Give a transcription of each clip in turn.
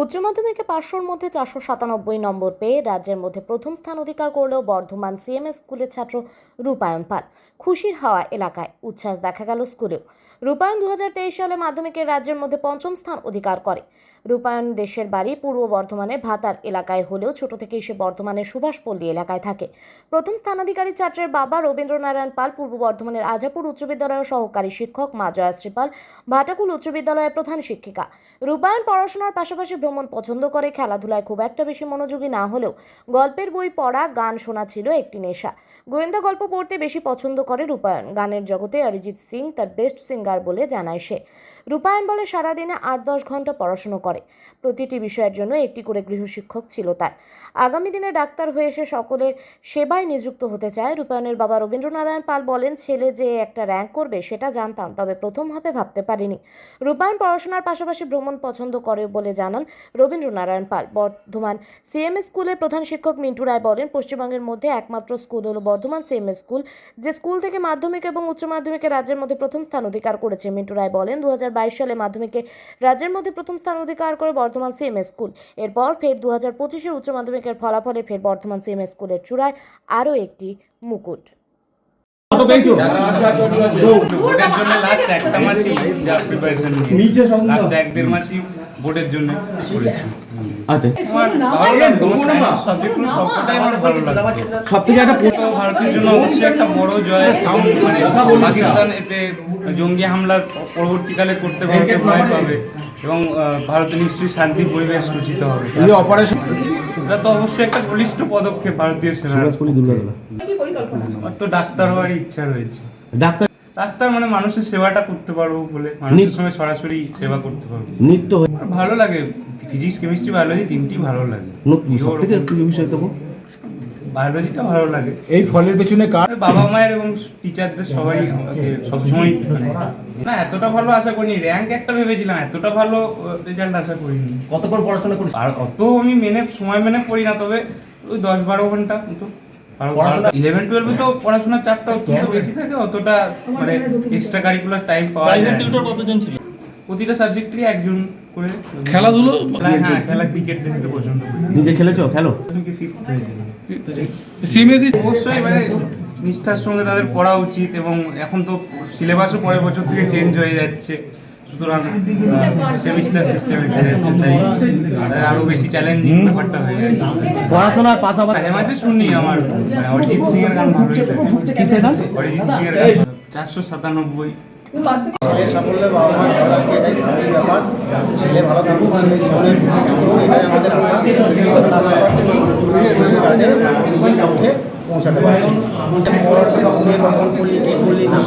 উচ্চ মাধ্যমিকে পাঁচশোর মধ্যে চারশো সাতানব্বই নম্বর পেয়ে রাজ্যের মধ্যে প্রথম স্থান অধিকার করলেও বর্ধমান সিএমএস স্কুলের ছাত্র রূপায়ণ পাল। খুশির হাওয়া এলাকায় উচ্ছ্বাস দেখা গেল স্কুলেও। রূপায়ণ দু হাজার তেইশ সালে মাধ্যমিকে রাজ্যের মধ্যে পঞ্চম স্থান অধিকার করে। রূপায়ণ দেশের বাড়ি পূর্ব বর্ধমানের ভাতার এলাকায় হলেও ছোট থেকেই সে বর্ধমানের সুভাষপল্লী এলাকায় থাকে। প্রথম স্থানাধিকারী ছাত্রের বাবা রবীন্দ্রনারায়ণ পাল, পূর্ব বর্ধমানের আজাপুর উচ্চ বিদ্যালয়ের সহকারী শিক্ষক মা জয়াশ্রী পাল ভাটাকুল উচ্চ বিদ্যালয়ের প্রধান শিক্ষিকা। রূপায়ণ পড়াশোনার পাশাপাশি ভ্রমণ পছন্দ করে, খেলাধুলায় খুব একটা বেশি মনোযোগী না হলেও গল্পের বই পড়া, গান শোনা ছিল একটি নেশা। গোয়েন্দা গল্প পড়তে বেশি পছন্দ করে রূপায়ণ। গানের জগতে অরিজিৎ সিং তার বেস্ট সিঙ্গার বলে জানায় সে। রূপায়ণ বলে সারাদিনে আট দশ ঘণ্টা পড়াশুনো করে। প্রতিটি বিষয়ের জন্য একটি করে গৃহশিক্ষক ছিল তার। আগামী দিনে ডাক্তার হয়ে সে সকলের সেবায় নিযুক্ত হতে চায় রূপায়ণের বাবা রবীন্দ্রনারায়ণ পাল। বলেন, ছেলে যে একটা র্যাঙ্ক করবে, সেটা জানতাম, তবে প্রথম হবে ভাবতে পারিনি। রূপায়ণ পড়াশোনার পাশাপাশি ভ্রমণ পছন্দ করে বলে জানান রবীন্দ্রনারায়ণ পাল বর্ধমান সিএমএস স্কুলের প্রধান শিক্ষক মিন্টু রায় বলেন পশ্চিমবঙ্গের মধ্যে একমাত্র স্কুল হলো বর্ধমান সিএমএস স্কুল যে স্কুল থেকে মাধ্যমিক এবং উচ্চ মাধ্যমিকে রাজ্যের মধ্যে প্রথম স্থান অধিকার করেছে মিন্টু রায় বলেন দুহাজার বাইশ সালে মাধ্যমিকে রাজ্যের মধ্যে প্রথম স্থান অধিকার করে বর্ধমান সিএমএস স্কুল এরপর ফের দু হাজার পঁচিশের উচ্চ মাধ্যমিকের ফলাফলে ফের বর্ধমান সিএমএস স্কুলের চূড়ায় আরও একটি মুকুট নিচে বোর্ডের জন্য করেছি। আচ্ছা। আমার ভালো লাগতো সাবজেক্টগুলো সবকটাই আমার ভালো লাগতো সব থেকে একটা ভারতের জন্য অবশ্যই একটা বড় জয়। মানে পাকিস্তান এতে জঙ্গি হামলা পরবর্তীকালে করতে ভারতে ভয় পাবে এবং আহ, ভারতে নিশ্চয়ই শান্তি পরিবেশ সূচিত হবে। এই অপারেশন এটা তো অবশ্যই একটা বলিষ্ঠ পদক্ষেপ ভারতীয় সেনা তো ডাক্তার হওয়ার ইচ্ছা রয়েছে। ডাক্তার ডাক্তার মানে মানুষের সেবাটা করতে পারব বলে মানুষের সঙ্গে সরাসরি সেবা করতে পারব। নিত্য ভালো লাগে ফিজিক্স কেমিস্ট্রি বায়োলজি তিনটি ভালো লাগে। সব থেকে প্রিয় বিষয় তবু বায়োলজিটা ভালো লাগে। এই ফলের পেছনে কার বাবা মায়ের এবং টিচারদের সবাই সবসময় মানে না এতটা ভালো আশা করিনি। র্যাঙ্ক একটা ভেবেছিলাম এতটা ভালো রেজাল্ট আশা করিনি। কতক্ষণ পড়াশোনা করি আর অত আমি মেনে সময় মেনে পড়ি না তবে ওই দশ বারো ঘণ্টা মতো। ইলেভেন টুয়েলভে তো পড়াশোনার চাপটা অত্যন্ত বেশি থাকে অতটা মানে এক্সট্রা কারিকুলার টাইম পাওয়া যায় না। টিউটর কতজন ছিল? প্রতিটা সাবজেক্টেরই একজন করে খেলাধুলো? হ্যাঁ খেলা ক্রিকেট দেখতে পছন্দ করি। নিজে খেলেছো? খেলো? থেকে fifth হয়েছে। সিএমএ অবশ্যই মানে নিষ্ঠার সঙ্গে তাদের পড়া উচিত এবং এখন তো সিলেবাসও পরের বছর থেকে চেঞ্জ হয়ে যাচ্ছে। সুতরাং সেমিস্টার সিস্টেম এসে যাচ্ছে তাই তাই আরও বেশি চ্যালেঞ্জিং ব্যাপারটা হয়ে যাচ্ছে পড়াশোনার পাশাপাশি মাঝে মাঝে শুনি আমার মানে অরিজিৎ সিং এর গান ভালোই লাগে কিসের গান? অরিজিৎ সিং এর গান। চারশো সাতানব্বই। ছেলে সাফল্যে বাবা মার ভালো লাগবে এটাই স্বাভাবিক ব্যাপার। ছেলে ভালো থাকুক ছেলে জীবনে প্রতিষ্ঠিত হোক এটাই আমাদের আশা। আশাবাদ নিজের লক্ষ্যে পৌঁছাতে পারে পড়াশোনা করে কখন করলি কী করলি না?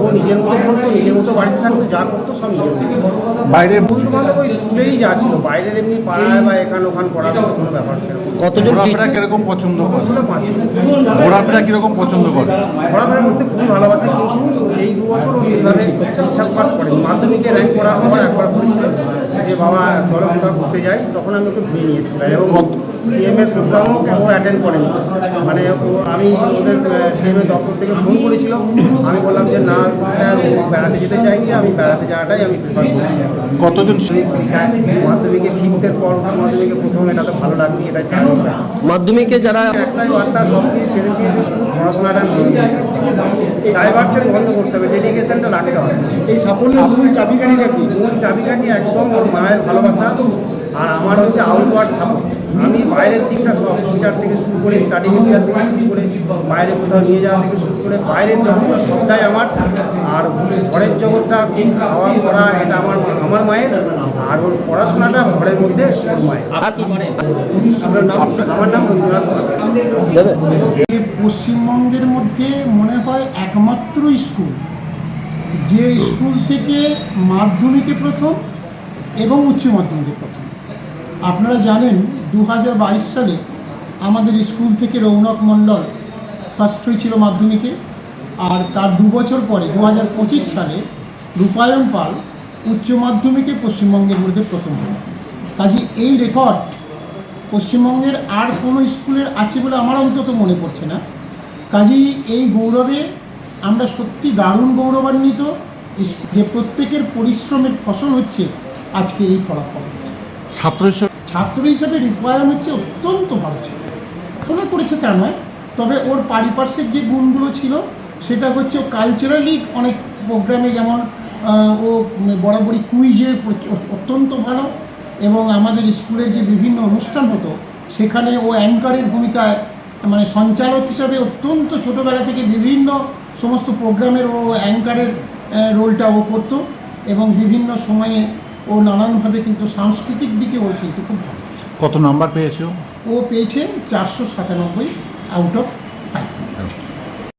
ও নিজের মতো করতো নিজের মতো বাড়িতে থাকতো যা করতো সব নিজের মতো বাইরের বন্ধু বান্ধব ওই স্কুলেরই যা ছিল বাইরের এমনি পাড়ায় বা এখান ওখান করার মতো কোনো ব্যাপার ছিল কতজন ঘোরাফেরা কীরকম পছন্দ করে? ঘোরাফেরা কীরকম পছন্দ করে? ঘোরাফেরা করতে খুবই ভালোবাসে কিন্তু এই দু বছর ও সেইভাবে ইচ্ছা প্রকাশ করেনি। মাধ্যমিকে র্যাঙ্ক করার পর একবার বলেছিল যে বাবা চলো কোথাও ঘুরতে যাই। তখন আমি ওকে ঘুরিয়ে নিয়ে এসেছিলাম এবং সিএম এর প্রোগ্রামও ও অ্যাটেন্ড করেনি। মানে ও আমি ওদের এর দপ্তর থেকে ফোন করেছিল আমি বললাম যে না স্যার বেড়াতে যেতে চাইছে আমি বেড়াতে যাওয়াটাই আমি প্রিফার করছি। কতজন মাধ্যমিকে ফিফথের পর উচ্চ মাধ্যমিকে প্রথম এটা তো ভালো লাগবে এটা মাধ্যমিকে যারা একটাই বার্তা সব কিছু ছেড়ে ছেড়ে দিয়ে শুধু পড়াশোনাটা এই ডাইভার্সেন বন্ধ করতে হবে ডেডিকেশনটা রাখতে হবে। এই সাফল্যের মূল চাবিকাঠিটা কি মূল চাবিকাঠি একদম ওর মায়ের ভালোবাসা। আর আমার হচ্ছে আউটওয়ার্ড সাপোর্ট আমি বাইরের দিকটা সব টিচার থেকে শুরু করে স্টাডি মেটেরিয়াল থেকে শুরু করে বাইরে কোথাও নিয়ে যাওয়া থেকে শুরু করে বাইরের জগৎটা সবটাই আমার। আর ঘরের জগৎটা খাওয়া পড়া এটা আমার আমার মায়ের। আর ওর পড়াশোনাটা ঘরের মধ্যে ওর মায়ের। আপনার নাম আমার নাম রবীন্দ্রনাথ পশ্চিমবঙ্গের মধ্যে মনে হয় একমাত্র স্কুল। যে স্কুল থেকে মাধ্যমিকে প্রথম এবং উচ্চ মাধ্যমিকে প্রথম। আপনারা জানেন দু হাজার বাইশ সালে আমাদের স্কুল থেকে রৌনক মণ্ডল ফার্স্ট হয়েছিল মাধ্যমিকে, আর তার দু বছর পরে দু হাজার পঁচিশ সালে রূপায়ণ পাল উচ্চ মাধ্যমিকে পশ্চিমবঙ্গের মধ্যে প্রথম হন। কাজে এই রেকর্ড পশ্চিমবঙ্গের আর কোনো স্কুলের আছে বলে আমার অন্তত মনে পড়ছে না। কাজেই এই গৌরবে আমরা সত্যি দারুণ গৌরবান্বিত। যে প্রত্যেকের পরিশ্রমের ফসল হচ্ছে আজকের এই ফলাফল। ছাত্র ছাত্র হিসাবে রিকোয়ার হচ্ছে অত্যন্ত ভালো ছিল। মনে করেছে তা নয়, তবে ওর পারিপার্শ্বিক যে গুণগুলো ছিল, সেটা হচ্ছে কালচারালি অনেক প্রোগ্রামে যেমন ও বরাবরই কুইজে অত্যন্ত ভালো এবং আমাদের স্কুলের যে বিভিন্ন অনুষ্ঠান হতো, সেখানে ও অ্যাঙ্কারের ভূমিকায় মানে সঞ্চালক হিসাবে অত্যন্ত ছোটোবেলা থেকে বিভিন্ন সমস্ত প্রোগ্রামের ও অ্যাঙ্কারের রোলটা ও করতো এবং বিভিন্ন সময়ে ও নানানভাবে কিন্তু সাংস্কৃতিক দিকে ওর কিন্তু খুব ভালো। কত নাম্বার পেয়েছে? ও পেয়েছে চারশো সাতানব্বই আউট অফ